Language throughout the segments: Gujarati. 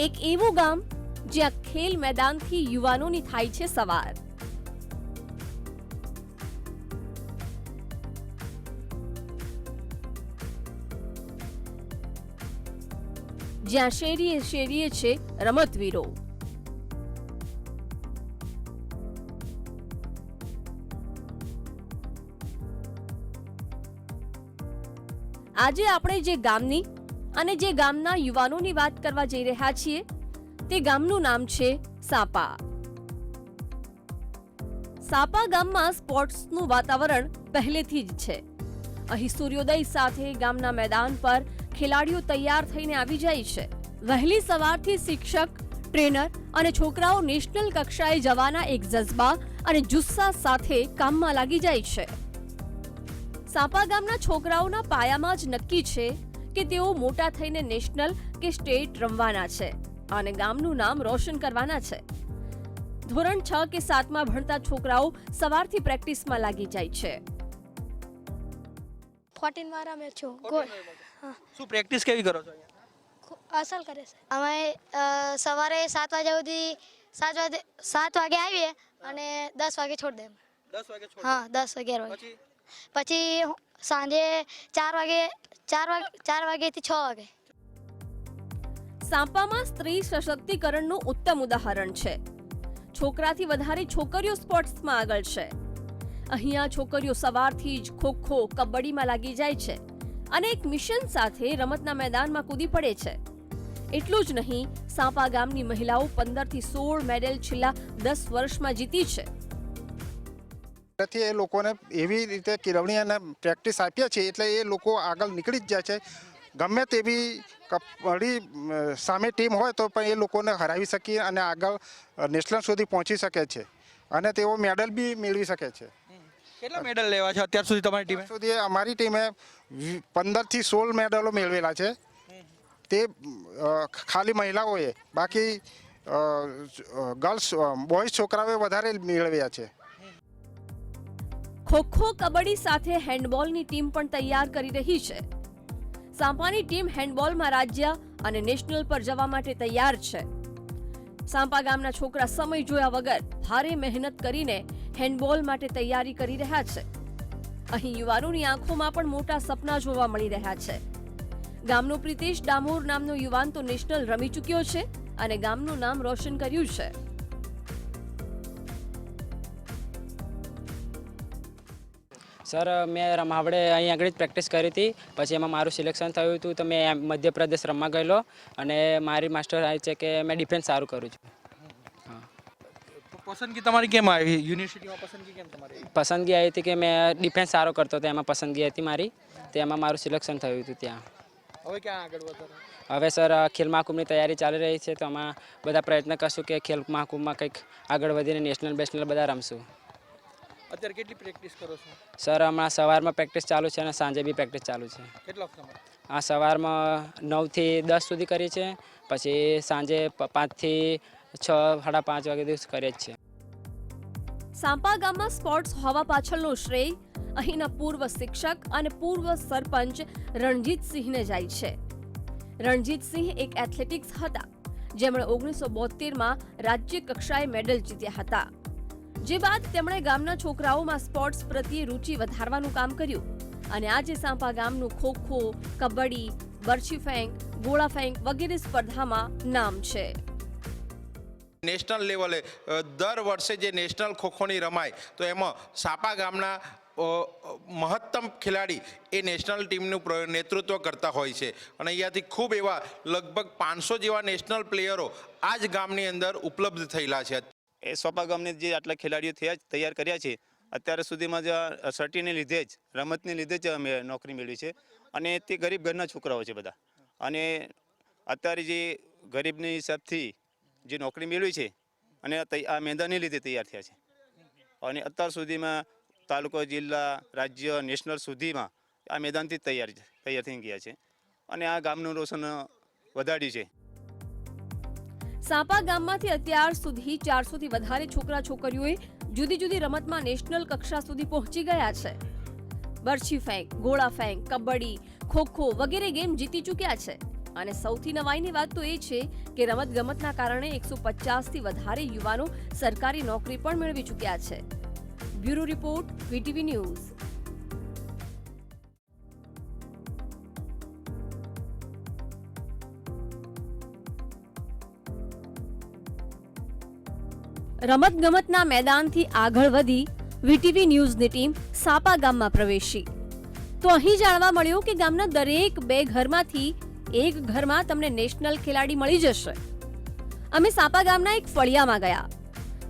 એક એવું ગામ જ્યાં ખેલ મેદાનથી યુવાનોની થાય છે સવાર. જ્યાં શેરીએ શેરીએ છે રમતવીરો. આજે આપણે જે ગામની અને જે ગામના યુવાનોની વાત કરવા જઈ રહ્યા છીએ, તે ગામનું નામ છે સાપા. સાપા ગામમાં સ્પોર્ટ્સનું વાતાવરણ પહેલેથી જ છે. અહીં સૂર્યોદય સાથે ગામના મેદાન પર ખેલાડીઓ તૈયાર થઈને આવી જાય છે. વહેલી સવારથી શિક્ષક, ટ્રેનર અને છોકરાઓ નેશનલ કક્ષાએ જવાના એક જઝબા અને જુસ્સા સાથે કામમાં લાગી જાય છે. સાપા ગામના છોકરાઓના પાયામાં જ નક્કી છે કે તેઓ મોટા થઈને નેશનલ કે સ્ટેટ રમવાના છે અને ગામનું નામ રોશન કરવાના છે. ધોરણ છ કે સાતમાં ભણતા છોકરાઓ સવારથી પ્રેક્ટિસમાં લાગી જાય છે. ફોર્ટીન વાળા મેં છું શું પ્રેક્ટિસ કેવી કરો છો અસલ કરે છે. અમે સવારે સાત વાગ્યા સુધી સાત વાગે સાત વાગે આવીએ અને દસ વાગે છોડી દે દસ વાગે હા દસ અગિયાર વાગે. પછી સાંજે ચાર વાગે ચાર વાગે, ચાર વાગેથી છ વાગે. સાંપામાં સ્ત્રી સશક્તિકરણનું ઉત્તમ ઉદાહરણ છે. છોકરાથી વધારે છોકરીઓ સ્પોર્ટ્સમાં આગળ છે. અહીંયા છોકરીઓ સવારથી જ ખોખો, કબડ્ડીમાં લાગી જાય છે અને એક મિશન સાથે રમતના મેદાનમાં કૂદી પડે છે. એટલું જ નહીં, સાંપા ગામની મહિલાઓ પંદરથી સોળ મેડલ છેલ્લા દસ વર્ષમાં જીતી છે. તેથી એ લોકોને એવી રીતે કેળવણી અને પ્રેક્ટિસ આપીએ છીએ એટલે એ લોકો આગળ નીકળી જ જાય છે. ગમે તેવી કબડ્ડી સામે ટીમ હોય તો પણ એ લોકોને હરાવી શકીએ અને આગળ નેશનલ સુધી પહોંચી શકે છે. અને તેઓ મેડલ બી મેળવી શકે છે. કેટલા મેડલ લેવા છે અત્યાર સુધી તમારી ટીમ સુધી અમારી ટીમે પંદરથી સોળ મેડલો મેળવેલા છે. તે ખાલી મહિલાઓએ બાકી ગર્લ્સ બોયઝ છોકરાઓએ વધારે મેળવ્યા છે. ખોખો કબડ્ડી સાથે હેન્ડબોલની ટીમ પણ તૈયાર કરી રહી છે. સાંપાની ટીમ હેન્ડબોલમાં રાજ્ય અને નેશનલ પર જવા માટે તૈયાર છે. સાંપા ગામના છોકરા સમય જોયા વગર ભારે મહેનત કરીને હેન્ડબોલ માટે તૈયારી કરી રહ્યા છે. અહીં યુવાનોની આંખોમાં પણ મોટા સપના જોવા મળી રહ્યા છે. ગામનો પ્રિતેશ ડામોર નામનો યુવાન તો નેશનલ રમી ચૂક્યો છે અને ગામનું નામ રોશન કર્યું છે. સર મેં રમાવડે અહીં આગળ જ પ્રેક્ટિસ કરી હતી. પછી એમાં મારું સિલેક્શન થયું હતું તો મેં મધ્યપ્રદેશ રમવા ગયેલો અને મારી માસ્ટર આવી છે કે મેં ડિફેન્સ સારું કરું છું. પસંદગી તમારી કેમ આવી? યુનિવર્સિટીમાં પસંદગી કેમ તમારી પસંદગી આવી હતી કે મેં ડિફેન્સ સારો કરતો હતો એમાં પસંદગી હતી મારી. તેમાં મારું સિલેક્શન થયું હતું ત્યાં. હવે ક્યાં આગળ વધારો હવે સર ખેલ મહાકુંભની તૈયારી ચાલી રહી છે તો આમાં બધા પ્રયત્ન કરશું કે ખેલ મહાકુંભમાં કંઈક આગળ વધીને નેશનલ બેશનલ બધા રમશું. અત્યારે કેટલી પ્રેક્ટિસ કરો છો? સર હમણાં સવારમાં પ્રેક્ટિસ ચાલુ છે અને સાંજે બી પ્રેક્ટિસ ચાલુ છે. કેટલો સમય આ સવારમાં નવથી દસ સુધી કરીએ છીએ પછી સાંજે પાંચથી છ સાડા પાંચ વાગે દિવસ કરીએ જ છીએ. સાંપા ગામમાં સ્પોર્ટ્સ હોવા પાછળનો શ્રેય અહીંના પૂર્વ શિક્ષક અને પૂર્વ સરપંચ રણજીતસિંહને જાય છે. રણજીતસિંહ એક એથ્લેટિક્સ હતા જેમણે ઓગણીસો બોતેરમાં રાજ્ય કક્ષાએ મેડલ જીત્યા હતા. જે બાદ તેમણે ગામના છોકરાઓમાં સ્પોર્ટ્સ પ્રત્યે રુચિ વધારવાનું કામ કર્યું. અને આજે સાંપા ગામનું ખોખો, કબડ્ડી બરછી ફેંક ગોળા ફેંક વગેરે સ્પર્ધામાં નામ છે. નેશનલ લેવલે દર વર્ષે જે નેશનલ ખોખોની રમાય, તો એમાં સાપા ગામના મહત્તમ ખેલાડી એ નેશનલ ટીમનું નેતૃત્વ કરતા હોય છે. અને અહીંયાથી ખૂબ એવા લગભગ પાંચસો જેવા નેશનલ પ્લેયરો આ જ ગામની અંદર ઉપલબ્ધ થયેલા છે. એ સોપા ગામને જે આટલા ખેલાડીઓ થયા તૈયાર કર્યા છે, અત્યાર સુધીમાં જ સર્ટીને લીધે જ, રમતને લીધે જ અમે નોકરી મેળવી છે. અને તે ગરીબ ઘરના છોકરાઓ છે બધા. અને અત્યારે જે ગરીબની હિસાબથી જે નોકરી મેળવી છે, અને આ મેદાનને લીધે તૈયાર થયા છે. અને અત્યાર સુધીમાં તાલુકો, જિલ્લા, રાજ્ય, નેશનલ સુધીમાં આ મેદાનથી તૈયાર તૈયાર થઈ ગયા છે. અને આ ગામનું રોશન વધાર્યું છે. સાપા ગામમાંથી અત્યાર સુધી ચારસોથી વધારે છોકરા છોકરીઓએ જુદી જુદી રમતમાં નેશનલ કક્ષા સુધી પહોંચી ગયા છે. બરછી ફેંક ગોળા ફેંક, કબડ્ડી, ખોખો વગેરે ગેમ જીતી ચૂક્યા છે. અને સૌથી નવાઈની વાત તો એ છે કે રમતગમતના કારણે એકસો પચાસથી વધારે યુવાનો સરકારી નોકરી પણ મેળવી ચૂક્યા છે. Bureau report, VTV news. રમતગમતના મેદાનથી આગળ વધી વીટીવી ન્યૂઝની ટીમ સાપા ગામમાં પ્રવેશી. તો અહીં જાણવા મળ્યું કે ગામના દરેક બે ઘરમાંથી એક ઘરમાં તમને નેશનલ ખેલાડી મળી જશે. અમે સાપા ગામના એક ફળિયામાં ગયા.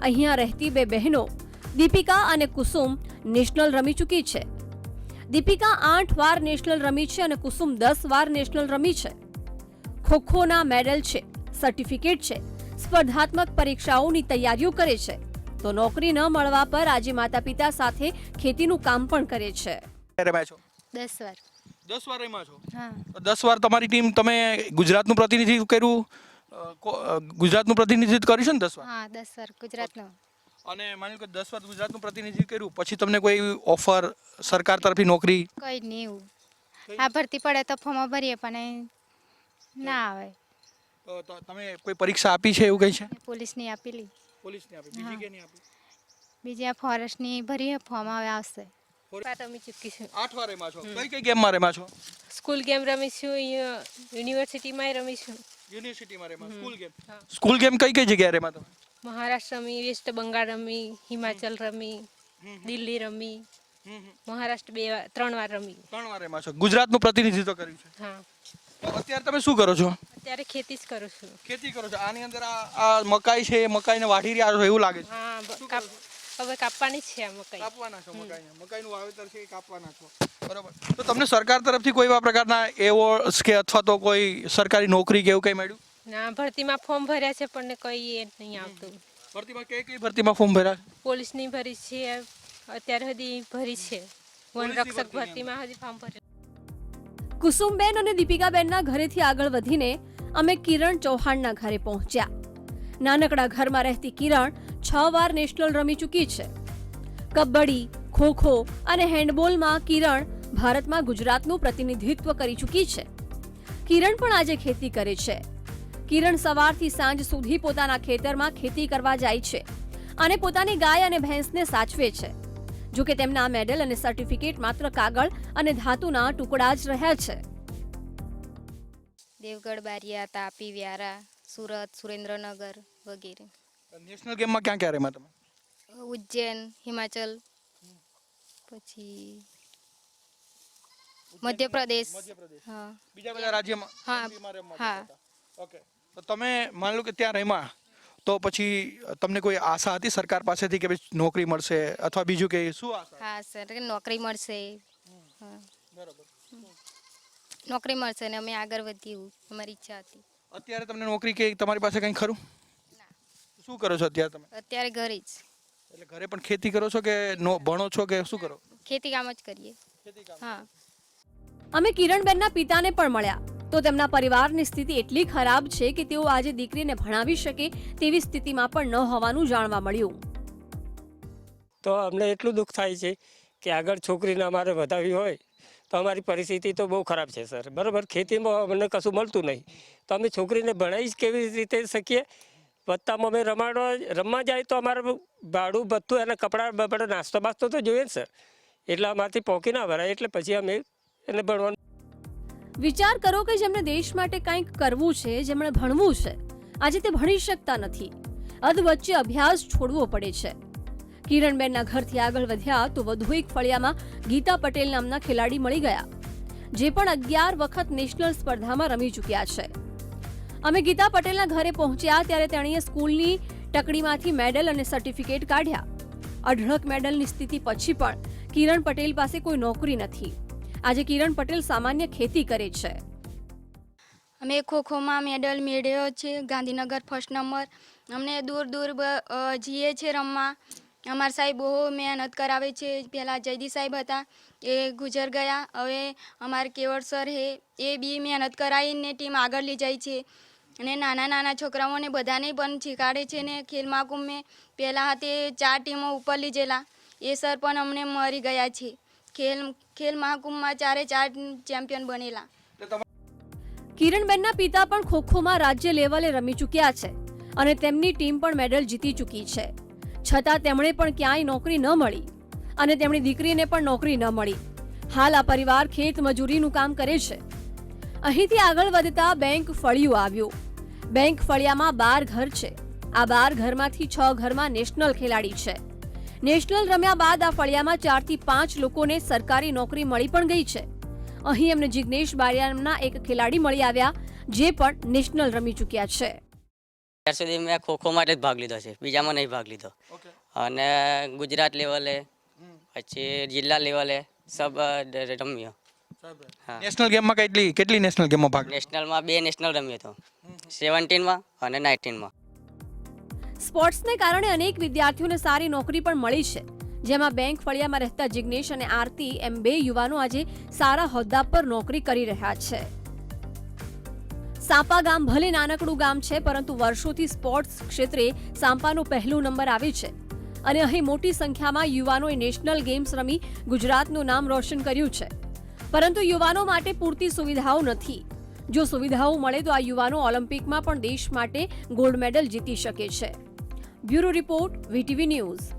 અહીંયા રહેતી બે બહેનો, દીપિકા અને કુસુમ, નેશનલ રમી ચૂકી છે. દીપિકા આઠ વાર નેશનલ રમી છે અને કુસુમ દસ વાર નેશનલ રમી છે. ખોખોના મેડલ છે, સર્ટિફિકેટ છે. સ્પર્ધાત્મક પરીક્ષાઓની તૈયારીઓ કરે છે. તો નોકરી ન મળવા પર આજે માતા પિતા સાથે ખેતીનું કામ પણ કરે છે. દસ વાર. દસ વાર રમ્યા છો? હા. દસ વાર તમારી ટીમ તમે ગુજરાતનું પ્રતિનિધિત્વ કર્યું? ગુજરાતનું પ્રતિનિધિત્વ કર્યું છે ને દસ વાર? હા દસ વાર ગુજરાતનું. અને માની લો કે દસ વાર ગુજરાતનું પ્રતિનિધિત્વ કર્યું પછી તમને કોઈ ઓફર સરકાર તરફથી નોકરી? કઈ નહીં એવું. આ ભરતી પડે તો ફોર્મ ભરીએ પણ એ ના આવે. તમે કોઈ પરીક્ષા આપી છે એવું કંઈ છે? પોલીસની આપેલી. પોલીસની આપી. બીજી કેની આપી? બીજી આ ફોરેસ્ટની ભરી ફોર્મ આવે આવશે. રમી ચૂકી છું. આઠ વાર રમ્યા છો. કઈ કઈ ગેમમાં રમ્યા છો? સ્કૂલ ગેમ રમી છું યુનિવર્સિટીમાં રમી છું. યુનિવર્સિટીમાં રમ્યા. School game? સ્કૂલ ગેમ કઈ કઈ જગ્યાએ રમ્યા તમે? મહારાષ્ટ્ર રમી વેસ્ટ બંગાળ રમી હિમાચલ રમી દિલ્હી રમી. મહારાષ્ટ્ર બે વાર ત્રણ વાર રમી. ત્રણ વાર રમ્યા છો. ગુજરાતનું પ્રતિનિધિત્વ કર્યું છે. હા. અત્યારે તમે શું કરો છો? અત્યારે ખેતી જ કરું છું. ખેતી કરો છો. આની અંદર આ આ મકાઈ છે એ મકાઈને વાઢી રહ્યા છો એવું લાગે છે. હા કાપ હવે કાપવાની છે આ મકાઈ. કાપવાના છો મકાઈને. મકાઈનું વાવેતર છે એ કાપવાના છો. બરોબર. તો તમને સરકાર તરફથી કોઈ એવા પ્રકારના એવોર્ડ્સ કે અથવા તો કોઈ સરકારી નોકરી કે એવું કંઈ મળ્યું? ના ભરતીમાં ફોર્મ ભર્યા છે પણ કઈ એ નહીં આવતું. ભરતીમાં કઈ કઈ ભરતીમાં ફોર્મ ભર્યા? પોલીસની ભરી છે અત્યારે સુધી ભરી છે. વન રક્ષક ભરતીમાં હજી ફોર્મ ભર્યું કુસુમબેન અને દીપિકાબેનના ઘરેથી આગળ વધીને અમે કિરણ ચૌહાણના ઘરે પહોંચ્યા. નાનકડા ઘરમાં રહેતી કિરણ છ વાર નેશનલ રમી ચૂકી છે. કબડ્ડી, ખોખો અને હેન્ડબોલમાં કિરણ ભારતમાં ગુજરાતનું પ્રતિનિધિત્વ કરી ચૂકી છે. કિરણ પણ આજે ખેતી કરે છે. કિરણ સવારથી સાંજ સુધી પોતાના ખેતરમાં ખેતી કરવા જાય છે અને પોતાની ગાય અને ભેંસને સાચવે છે. જો કે તેમના મેડલ અને સર્ટિફિકેટ માત્ર કાગળ અને ધાતુના ટુકડા જ રહ્યા છે. દેવગઢ બારિયા તાપી વ્યારા સુરત સુરેન્દ્રનગર વગેરે. નેશનલ ગેમમાં ક્યાં ક્યાં રમ્યા તમે? ઉજ્જૈન હિમાચલ પછી મધ્યપ્રદેશ. હા. બીજા બધા રાજ્યમાં હા, હા. ઓકે તો તમે માની લો કે ત્યાં રમ્યા? તો પછી તમને કોઈ આશા હતી સરકાર પાસેથી કે ભાઈ નોકરી મળશે અથવા બીજું કે શું આશા હા સર કે નોકરી મળશે. બરાબર. નોકરી મળશે ને અમે આગળ વધીએ અમારી ઈચ્છા હતી. અત્યારે તમને નોકરી કે તમારી પાસે કંઈ ખરું? શું કરો છો અત્યારે તમે? અત્યારે ઘરે જ. એટલે ઘરે પણ ખેતી કરો છો કે નો ભણો છો કે શું કરો? ખેતી કામ જ કરીએ. હા. અમે કિરણબેનના પિતાને પણ મળ્યા. તો તેમના પરિવારની સ્થિતિ એટલી ખરાબ છે કે તેઓ આજે દીકરીને ભણાવી શકે તેવી સ્થિતિમાં પણ ન હોવાનું જાણવા મળ્યું. તો અમને એટલું દુઃખ થાય છે કે આગળ છોકરીને અમારે વધાવી હોય, તો અમારી પરિસ્થિતિ તો બહુ ખરાબ છે, સર. બરાબર? ખેતીમાં અમને કશું મળતું નહીં. તો અમે છોકરીને ભણાવી કેવી રીતે શકીએ? વત્તામાં અમે રમાડવા, રમવા જાય તો અમારે ભાડું બધું અને કપડાં બપડા નાસ્તો બાસ્તો તો જોઈએ ને, સર. એટલે અમારથી પોકી ના ભરાય. એટલે પછી અમે એને ભણવાનું વિચાર કરો કે જેમણે દેશ માટે કંઈક કરવું છે, જેમણે ભણવું છે, આજે તે ભણી શકતા નથી. અધ વચ્ચે અભ્યાસ છોડવો પડે છે. કિરણબેનના ઘરથી આગળ વધ્યા તો વધુ એક ફળિયામાં ગીતા પટેલ નામના ખેલાડી મળી ગયા, જે પણ અગિયાર વખત નેશનલ સ્પર્ધામાં રમી ચૂક્યા છે. અમે ગીતા પટેલના ઘરે પહોંચ્યા ત્યારે તેણીએ સ્કૂલની ટકડીમાંથી મેડલ અને સર્ટિફિકેટ કાઢ્યા. અઢળક મેડલની સ્થિતિ પછી પણ કિરણ પટેલ પાસે કોઈ નોકરી નથી. આજે કિરણ પટેલ સામાન્ય ખેતી કરે છે. અમે ખોખોમાં મેડલ મેળવ્યો છે, ગાંધીનગર ફર્સ્ટ નંબર. અમને દૂર દૂર જઈએ છે રમવા. અમારા સાહેબ બહુ મહેનત કરાવે છે. પહેલાં જયદી સાહેબ હતા, એ ગુજર ગયા. હવે અમારે કેવળ સર હે, એ બી મહેનત કરાવીને ટીમ આગળ લઈ જાય છે. અને નાના નાના છોકરાઓને બધાને પણ શીખાડે છે ને ખેલ મહાકુંભ મેં પહેલાં તે ચાર ટીમો ઉપર લીધેલા. એ સર પણ અમને મરી ગયા છે. ખેલ ખેલ મહાકુંભમાં ચારે ચાર ચેમ્પિયન બનેલા. કિરણબેનના પિતા પણ ખોખોમાં રાજ્ય લેવલે રમી ચૂક્યા છે અને તેમની ટીમ પણ મેડલ જીતી ચૂકી છે. છતાં તેમણે પણ ક્યાંય નોકરી ન મળી અને તેમની દીકરીને પણ નોકરી ન મળી. હાલ આ પરિવાર ખેત મજૂરીનું કામ કરે છે. અહીંથી આગળ વધતા બેંક ફળિયું આવ્યું. બેંક ફળિયામાં બાર ઘર છે. આ બાર ઘરમાંથી છ ઘરમાં નેશનલ ખેલાડી છે. નેશનલ રમ્યા બાદ આ ફળિયામાં ચારથી પાંચ લોકોને સરકારી નોકરી મળી પણ ગઈ છે. અહીં એમને જિગ્નેશ બારિયાના એક ખેલાડી મળી આવ્યા જે પણ નેશનલ રમી ચૂક્યા છે. અત્યાર સુધી મેં ખોખો માટે જ ભાગ લીધો છે બીજામાં નહીં ભાગ લીધો. અને ગુજરાત લેવલે પછી જિલ્લા લેવલે સબ રમ્યો. નેશનલ ગેમમાં કેટલી કેટલી નેશનલ ગેમમાં ભાગ નેશનલમાં બે નેશનલ રમ્યો હતો. સેવન્ટીનમાં અને નાઇન્ટીનમાં. સ્પોર્ટ્સને કારણે અનેક વિદ્યાર્થીઓને સારી નોકરી પણ મળી છે. જેમાં બેંક ફળિયામાં રહેતા જિગ્નેશ અને આરતી એમ બે યુવાનો આજે સારા હોદ્દા પર નોકરી કરી રહ્યા છે. સાંપા ગામ ભલે નાનકડું ગામ છે, પરંતુ વર્ષોથી સ્પોર્ટ્સ ક્ષેત્રે સાંપાનો પહેલો નંબર આવે છે. અને અહીં મોટી સંખ્યામાં યુવાનોએ નેશનલ ગેમ્સ રમી ગુજરાતનું નામ રોશન કર્યું છે. પરંતુ યુવાનો માટે પૂરતી સુવિધાઓ નથી. જો સુવિધાઓ મળે તો આ યુવાનો ઓલિમ્પિકમાં પણ દેશ માટે ગોલ્ડ મેડલ જીતી શકે છે. Bureau report VTV news